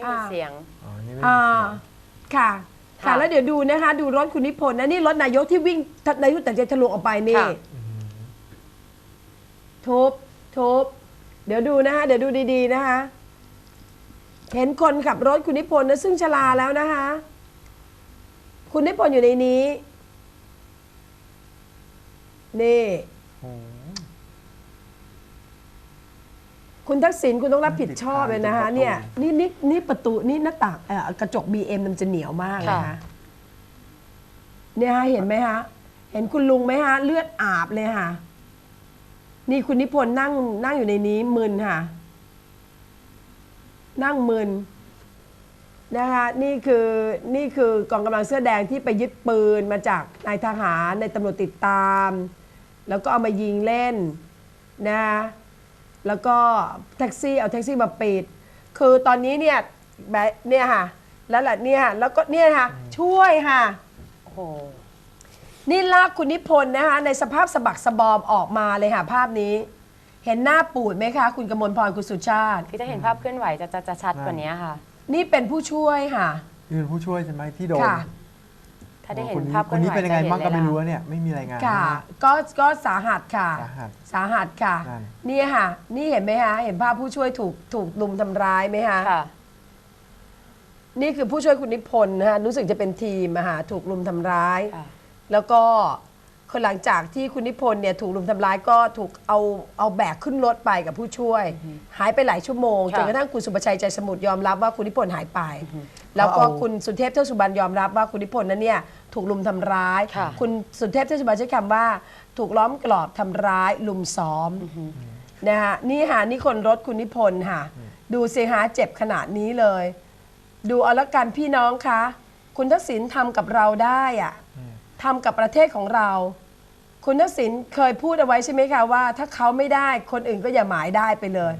ไม่มีเสียง อ๋อ นี่ไม่มีอ่าเสียง ค่ะ ค่ะค่ะแล้วเดี๋ยวดูนะคะ ดูรถคุณนิพนธ์นะนี่รถนายกที่วิ่งนายกแต่จะทะลุออกไปนี่ค่ะ ทุบทุบเดี๋ยวดูนะคะเดี๋ยวดูดีๆนะคะ เห็นคนขับรถคุณนิพนธ์นะซึ่งชราแล้วนะคะ คุณนิพนธ์อยู่ในนี้ นี่ โอ้โห คุณทักษิณคุณต้องรับผิดชอบเลยนะคะติดค้างเนี่ยตรงประตูนี่นี่นี่ประตูนี่หน้าต่างเอ่อกระจก BM มันจะเหนียวมากเลยค่ะนะคะเนี่ยฮะเห็นไหมฮะ เห็นคุณลุงไหมฮะ เลือดอาบเลยค่ะ นี่คุณนิพนธ์นั่งนั่งอยู่ในนี้มึนค่ะ นั่งมึนนะคะนี่คือนี่คือกองกำลังเสื้อแดงที่ไปยึดปืนมาจากนายทหารในตำรวจติดตาม แล้วก็เอามายิงเล่นนะ แล้วก็แท็กซี่เอาแท็กซี่มาปิด คือตอนนี้เนี่ยแบบเนี่ยค่ะ แล้วแหละเนี่ยค่ะแล้วก็เนี่ยค่ะ ช่วยค่ะโอ้โหนี่ลากคุณนิพนธ์นะคะในสภาพสะบักสะบอมออกมาเลยค่ะ ภาพนี้ เห็นหน้าปูดไหมคะ คุณกมลพรคุณสุชาติ คือจะเห็นภาพเคลื่อนไหวจะจะจะชัดกว่านี้ค่ะ นี่เป็นผู้ช่วยค่ะ นี่เป็นผู้ช่วยใช่ไหมที่โดน ค่ะ ถ้าได้เห็คนนภาพเคคลื่อนนนี้ไหวเป็นยังไงจะห็บ้างก็ไม่รู้เลยนะเนี่ยไม่มีรายงานค่ะนะก็ก็สาหัสค่ะ สาหัส สาหัสค่ะ นั่น นี่ค่ะ นี่เห็นไหมคะเห็นภาพผู้ช่วยถูกถูกลุมทำร้ายไหมคะ ค่ะ นี่คือผู้ช่วยคุณนิพนธ์นะคะรู้สึกจะเป็นทีมอะค่ะถูกลุมทำร้าย ค่ะ แล้วก็คนหลังจากที่คุณนิพนธ์เนี่ยถูกลุมทำร้ายก็ถูกเอาเอาแบกขึ้นรถไปกับผู้ช่วย หายไปหลายชั่วโมงค่ะจนกระทั่งคุณสุประชัยใจสมุทรยอมรับว่าคุณนิพนธ์หายไป แล้วก็เอาคุณสุเทพเทือกสุบรรณยอมรับว่าคุณนิพนธ์นั้นเนี่ยถูกลุมทำร้ายค่ะคุณสุเทพเทือกสุบรรณใช้คำว่า ถูกล้อมกรอบทำร้ายลุมซ้อมนะคะนี่ค่ะนี่คนรถคุณนิพนธ์ค่ะ ดูสิฮะเจ็บขนาดนี้เลย ดูเอาละกันพี่น้องคะคุณทักษิณทำกับเราได้อะทำกับประเทศของเรา คุณทักษิณเคยพูดเอาไว้ใช่ไหมคะว่า ถ้าเขาไม่ได้คนอื่นก็อย่าหมายได้ไปเลย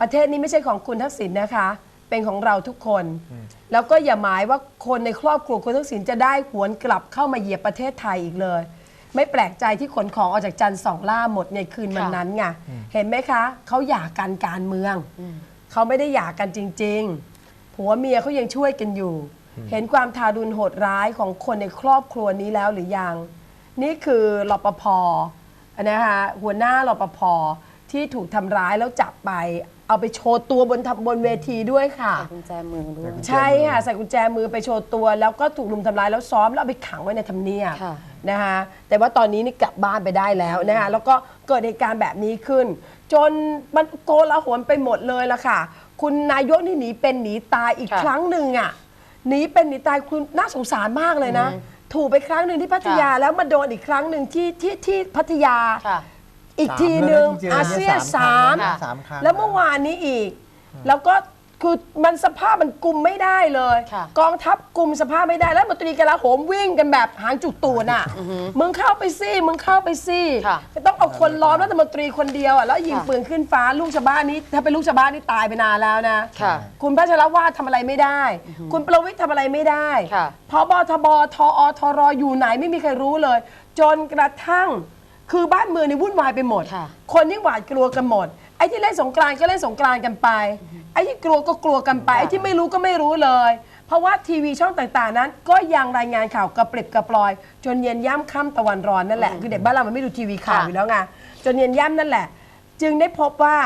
ประเทศนี้ไม่ใช่ของคุณทักษิณนะคะ เป็นของเราทุกคน แล้วก็อย่าหมายว่าคนในครอบครัวคุณทักษิณจะได้หวนกลับเข้ามาเหยียบประเทศไทยอีกเลย ไม่แปลกใจที่ขนของออกจากจันทร์สองล่าหมดในคืนวันค่ะนั้นไงเห็นไหมคะเขาหย่ากันการเมืองเขาไม่ได้หย่ากันจริง ๆ ผัวเมียเขายังช่วยกันอยู่ เห็นความทารุณโหดร้ายของคนในครอบครัวนี้แล้วหรือยัง นี่คือรปภนะคะหัวหน้ารปภที่ถูกทำร้ายแล้วจับไป เอาไปโชว์ตัวบนทับบนเวทีด้วยค่ะใส่กุญแจมือด้วย ใช่ค่ะ ใส่กุญแจมือไปโชว์ตัว แล้วก็ถูกลุมทำร้ายแล้วซ้อมแล้วเอาไปขังไว้ในทำเนียบค่ะ นะคะแต่ว่าตอนนี้นี่กลับบ้านไปได้แล้วนะคะแล้วก็เกิดเหตุการณ์แบบนี้ขึ้น จนมันโกลาหลไปหมดเลยละค่ะ คุณนายกนี่หนีเป็นหนีตายอีกค่ะ ครั้งหนึ่งอะหนีเป็นหนีตายคุณน่าสงสารมากเลยนะ ถูกไปครั้งหนึ่งที่พัทยาค่ะแล้วมาโดนอีกครั้งหนึ่งที่ที่ที่พัทยา ค่ะ อีกทีหนึ่งสามแล้วนะจริงๆอาเซียนเนี่ยสามสามครั้งนะสามครั้งแล้วเมื่อวานนี้อีก แล้วก็คือมันสภาพมันกลุ่มไม่ได้เลย ค่ะ กองทัพกลุ่มสภาพไม่ได้แล้วมนตรีกลาโหมวิ่งกันแบบหางจุกตูนอะมึงเข้าไปสิมึงเข้าไปสิค่ะ ต้องเอาคนล้อมรัฐมนตรีคนเดียวอะแล้วยิงค่ะปืนขึ้นฟ้าลูกชาวบ้านนี้ถ้าเป็นลูกชาวบ้านนี่ตายไปนานแล้วนะ ค่ะ คุณพัชรวาททำอะไรไม่ได้ คุณประวิทย์ทำอะไรไม่ได้ค่ะ พบทบทอทรอยู่ไหนไม่มีใครรู้เลย จนกระทั่ง คือบ้านเมืองนี่วุ่นวายไปหมด ค่ะ คนนี่หวาดกลัวกันหมด ไอ้ที่เล่นสงกรานต์ก็เล่นสงกรานต์กันไป ไอ้ที่กลัวก็กลัวกันไป ไอ้ที่ไม่รู้ก็ไม่รู้เลย เพราะว่าทีวีช่องต่างๆนั้น ก็ยังรายงานข่าวกระปริบกระปลอย จนเย็นย่ำค่ำตะวันร้อนนั่นแหละ คือเด็กบ้านเรามันไม่ดูทีวีข่าวค่ะ อยู่แล้วไง จนเย็นย่ำนั่นแหละ จึงได้พบว่า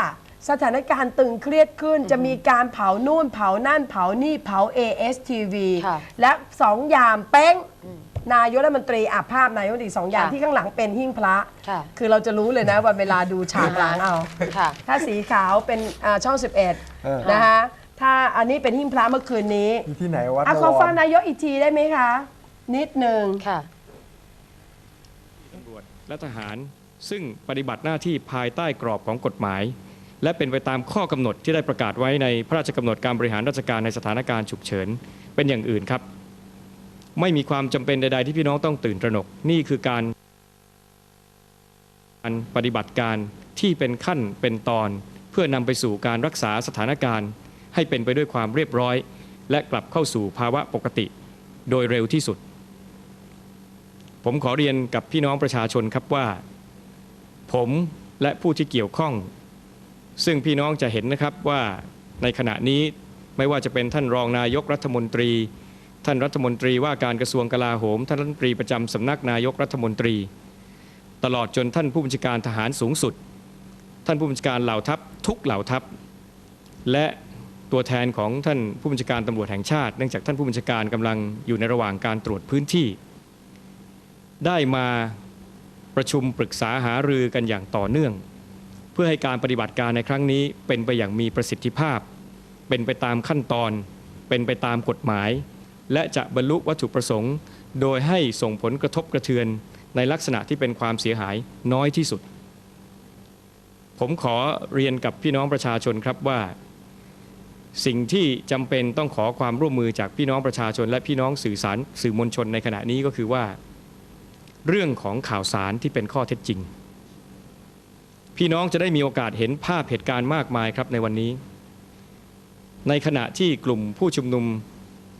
สถานการณ์ตึงเครียดขึ้น จะมีการเผานู่นเผานั่นเผานี่เผา ASTV ค่ะ และสองยามเป้ง นายกรัฐมนตรีอาภาพนายกรัฐมนตรีสองยามค่ะที่ข้างหลังเป็นหิ้งพระ ค่ะคือเราจะรู้เลยนะวันเวลาดูฉากหลังเอาค่ะ ถ้าสีขาวเป็นอ่าช่อง เออ 11นะคะถ้าอันนี้เป็นหิ้งพระเมื่อคืนนี้อยู่ที่ไหนวัดอะบขอวรฟังนายกอีกทีได้ไหมคะ นิดหนึ่ง ค่ะ ตำรวจและทหารซึ่งปฏิบัติหน้าที่ภายใต้กรอบของกฎหมาย และเป็นไปตามข้อกำหนดที่ได้ประกาศไว้ในพระราชกำหนดการบริหารราชการในสถานการณ์ฉุกเฉินเป็นอย่างอื่นครับ ไม่มีความจำเป็นใด ๆ ที่พี่น้องต้องตื่นตระหนก นี่คือการปฏิบัติการที่เป็นขั้นเป็นตอน เพื่อนำไปสู่การรักษาสถานการณ์ ให้เป็นไปด้วยความเรียบร้อย และกลับเข้าสู่ภาวะปกติ โดยเร็วที่สุด ผมขอเรียนกับพี่น้องประชาชนครับว่า ผมและผู้ที่เกี่ยวข้อง ซึ่งพี่น้องจะเห็นนะครับว่าในขณะนี้ไม่ว่าจะเป็นท่านรองนายกรัฐมนตรี ท่านรัฐมนตรีว่าการกระทรวงกลาโหม ท่านรัฐมนตรีประจำสำนักนายกรัฐมนตรี ตลอดจนท่านผู้บัญชาการทหารสูงสุด ท่านผู้บัญชาการเหล่าทัพทุกเหล่าทัพ และตัวแทนของท่านผู้บัญชาการตำรวจแห่งชาติ เนื่องจากท่านผู้บัญชาการกำลังอยู่ในระหว่างการตรวจพื้นที่ ได้มาประชุมปรึกษาหารือกันอย่างต่อเนื่อง เพื่อให้การปฏิบัติการในครั้งนี้เป็นไปอย่างมีประสิทธิภาพ เป็นไปตามขั้นตอน เป็นไปตามกฎหมาย และจะบรรลุวัตถุประสงค์ โดยให้ส่งผลกระทบกระเทือนในลักษณะที่เป็นความเสียหายน้อยที่สุด ผมขอเรียนกับพี่น้องประชาชนครับว่า สิ่งที่จำเป็นต้องขอความร่วมมือจากพี่น้องประชาชน และพี่น้องสื่อสารสื่อมวลชนในขณะนี้ก็คือว่า เรื่องของข่าวสารที่เป็นข้อเท็จจริง พี่น้องจะได้มีโอกาสเห็นภาพเหตุการณ์มากมายครับในวันนี้ ในขณะที่กลุ่มผู้ชุมนุม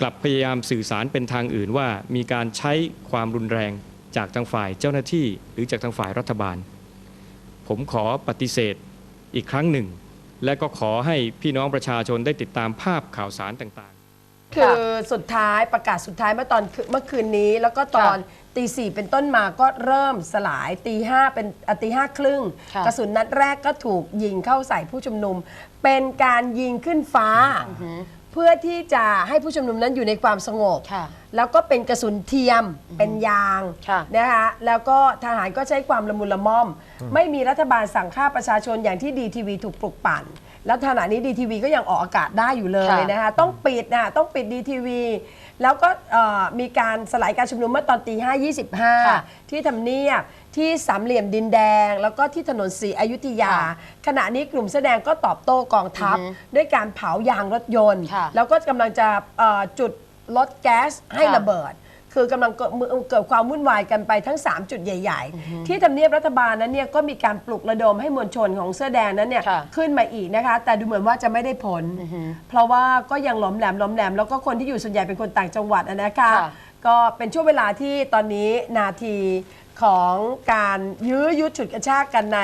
กลับพยายามสื่อสารเป็นทางอื่นว่ามีการใช้ความรุนแรงจากทางฝ่ายเจ้าหน้าที่หรือจากทางฝ่ายรัฐบาล ผมขอปฏิเสธอีกครั้งหนึ่ง และก็ขอให้พี่น้องประชาชนได้ติดตามภาพข่าวสารต่างๆ คือสุดท้ายประกาศสุดท้ายเมื่อตอนคืนเมื่อคืนนี้ แล้วก็ตอนตีสี่เป็นต้นมาก็เริ่มสลายตีห้าเป็นอะตีห้าครึ่งค่ะกระสุนนัดแรกก็ถูกยิงเข้าใส่ผู้ชุมนุม เป็นการยิงขึ้นฟ้า เพื่อที่จะให้ผู้ชุมนุมนั้นอยู่ในความสงบ ค่ะ แล้วก็เป็นกระสุนเทียมเป็นยางค่ะนะคะแล้วก็ทหารก็ใช้ความละมุนละม่อม ไม่มีรัฐบาลสั่งฆ่าประชาชนอย่างที่ดีทีวีถูกปลุกปั่น แล้วขณะนี้ดีทีวีก็ยังออกอากาศได้อยู่เลยค่ะ นะคะต้องปิดนะต้องปิดดีทีวี แล้วก็เอ่อมีการสลายการชุมนุมเมื่อตอนตีห้ายี่สิบห้าค่ะที่ทำเนียบที่สามเหลี่ยมดินแดง แล้วก็ที่ถนนศรีอยุธยา ค่ะขณะนี้กลุ่มแสอแดงก็ตอบโต้กองทัพอือฮึด้วยการเผายางรถยนต์ ค่ะแล้วก็กำลังจะเอ่อจุดรถแก๊สให้ค่ะ ระเบิด คือกำลังเกิดเกิดความวุ่นวายกันไปทั้ง 3 จุดใหญ่ ๆ ที่ทำเนียบรัฐบาลนั้นเนี่ยก็มีการปลุกระดมให้มวลชนของเสื้อแดงนั้นเนี่ยค่ะขึ้นมาอีกนะคะ แต่ดูเหมือนว่าจะไม่ได้ผล เพราะว่าก็ยังหล้อมแหลมหล้อมแหลมแล้วก็คนที่อยู่ส่วนใหญ่เป็นคนต่างจังหวัดอะนะคะค่ะก็เป็นช่วงเวลาที่ตอนนี้นาทีของการยื้อยุดฉุดกระชากกันใน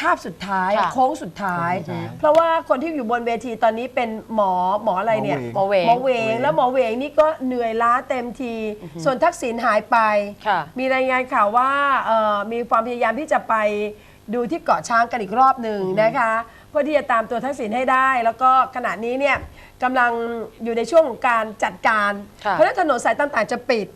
คาบสุดท้ายค่ะโค้งสุดท้าย โค้งสุดท้ายเพราะว่าคนที่อยู่บนเวทีตอนนี้เป็นหมอหมออะไรเนี่ยหมอเหวงหมอเหวงแล้วหมอเหวงนี่ก็เหนื่อยล้าเต็มที ส่วนทักษิณหายไป ค่ะ มีรายงานข่าวว่าเอ่อมีความพยายามที่จะไปดูที่เกาะช้างกันอีกรอบหนึ่งนะคะเพื่อที่จะตามตัวทักษิณให้ได้ แล้วก็ขณะนี้เนี่ยกำลังอยู่ในช่วงของการจัดการ ค่ะเพราะฉะนั้นถนนสายต่างๆจะปิด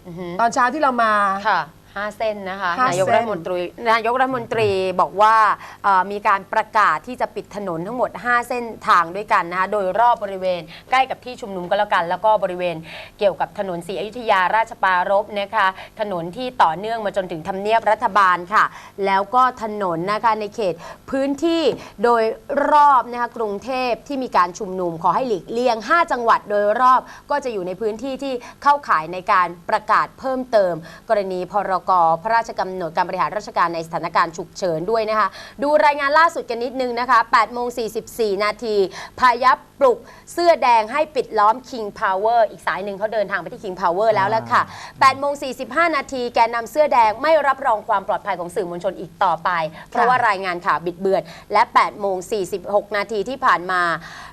ตอนเช้าที่เรามา ค่ะ ห้าเส้นนะคะห้านายกเส้น รัฐมนตรีนายกรัฐมนตรีบอกว่าเอ่อมีการประกาศที่จะปิดถนนทั้งหมด 5 เส้นทางด้วยกันนะคะโดยรอบบริเวณใกล้กับที่ชุมนุมก็แล้วกัน แล้วก็บริเวณเกี่ยวกับถนนศรีอยุธยาราชปรารภนะคะถนนที่ต่อเนื่องมาจนถึงทำเนียบรัฐบาลค่ะ แล้วก็ถนนนะคะในเขตพื้นที่โดยรอบนะคะกรุงเทพที่มีการชุมนุมขอให้หลีกเลี่ยง 5 จังหวัดโดยรอบก็จะอยู่ในพื้นที่ที่เข้าข่ายในการประกาศเพิ่มเติม กรณีพรก พระราชกำหนดการบริหารราชการในสถานการณ์ฉุกเฉินด้วยนะคะ ดูรายงานล่าสุดกันนิดนึงนะคะ8โมง44 นาที พายับปลุกเสื้อแดงให้ปิดล้อม King Power อีกสายหนึ่งเขาเดินทางไปที่ King Power แล้วแล้วค่ะ8โมง45 นาทีแกนนำเสื้อแดงไม่รับรองความปลอดภัยของสื่อมวลชนอีกต่อไป เพราะว่ารายงานข่าวบิดเบือนและ8โมง46 นาทีที่ผ่านมา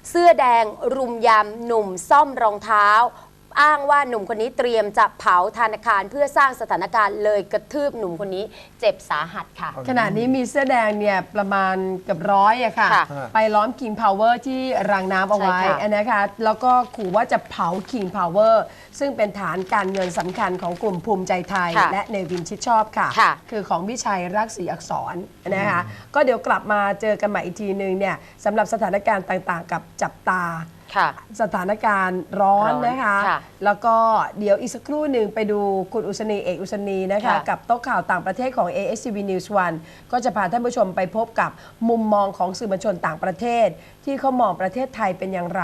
เสื้อแดงรุมยำหนุ่มซ่อมรองเท้า อ้างว่าหนุ่มคนนี้เตรียมจะเผาธนาคารเพื่อสร้างสถานการณ์เลยกระทืบหนุ่มคนนี้เจ็บสาหัสค่ะ ขณะนี้มีเสื้อแดงเนี่ยประมาณเกือบร้อยอะค่ะ ค่ะไปล้อม King Power ที่รางน้ำเอาไว้ใช่ค่ะ นะคะแล้วก็ขู่ว่าจะเผา King Power ซึ่งเป็นฐานการเงินสำคัญของกลุ่มภูมิใจไทย ค่ะและเนวินชิดชอบค่ะ ค่ะ คือของวิชัยรักศรีอักษรนะคะก็เดี๋ยวกลับมาเจอกันใหม่อีกทีนึงเนี่ยสำหรับสถานการณ์ต่างๆ กับจับตา ค่ะ สถานการณ์ร้อนร้อนนะคะ ค่ะแล้วก็เดี๋ยวอีกสักครู่หนึ่งไปดูคุณอุศนีเอกอุศนีนะคะ ค่ะ กับโต๊ะข่าวต่างประเทศของ ASCV News 1ก็จะพาท่านผู้ชมไปพบกับมุมมองของสื่อมวลชนต่างประเทศที่เขามองประเทศไทยเป็นอย่างไร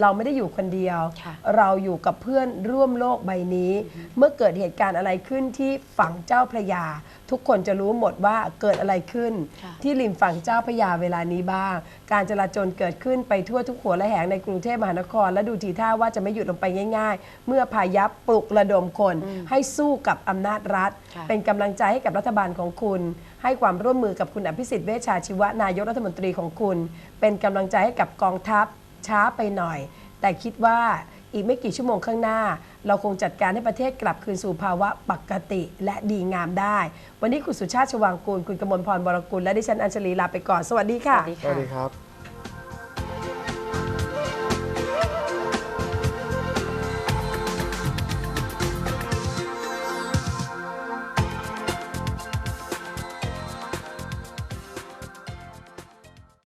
เราไม่ได้อยู่คนเดียว ค่ะเราอยู่กับเพื่อนร่วมโลกใบนี้ เมื่อเกิดเหตุการณ์อะไรขึ้นที่ฝั่งเจ้าพระยา ทุกคนจะรู้หมดว่าเกิดอะไรขึ้น ค่ะ ที่ริมฝั่งเจ้าพระยาเวลานี้บ้าง การจราจรเกิดขึ้นไปทั่วทุกหัวและแหงในกรุงเทพมหานคร และดูทีท่าว่าจะไม่หยุดลงไปง่าย ๆ เมื่อพายับปลุกระดมคน ให้สู้กับอำนาจรัฐ ค่ะ เป็นกำลังใจให้กับรัฐบาลของคุณ ให้ความร่วมมือกับคุณอภิสิทธิ์เวชชาชีวะนายกรัฐมนตรีของคุณ เป็นกำลังใจให้กับกองทัพช้าไปหน่อย แต่คิดว่าอีกไม่กี่ชั่วโมงข้างหน้า เราคงจัดการให้ประเทศกลับคืนสู่ภาวะปกติและดีงามได้ วันนี้คุณสุชาติชวางกูล คุณกมลพรบรกุลและดิฉันอัญชลีลาไปก่อน สวัสดีค่ะ สวัสดีสค่ะวัสดีครับ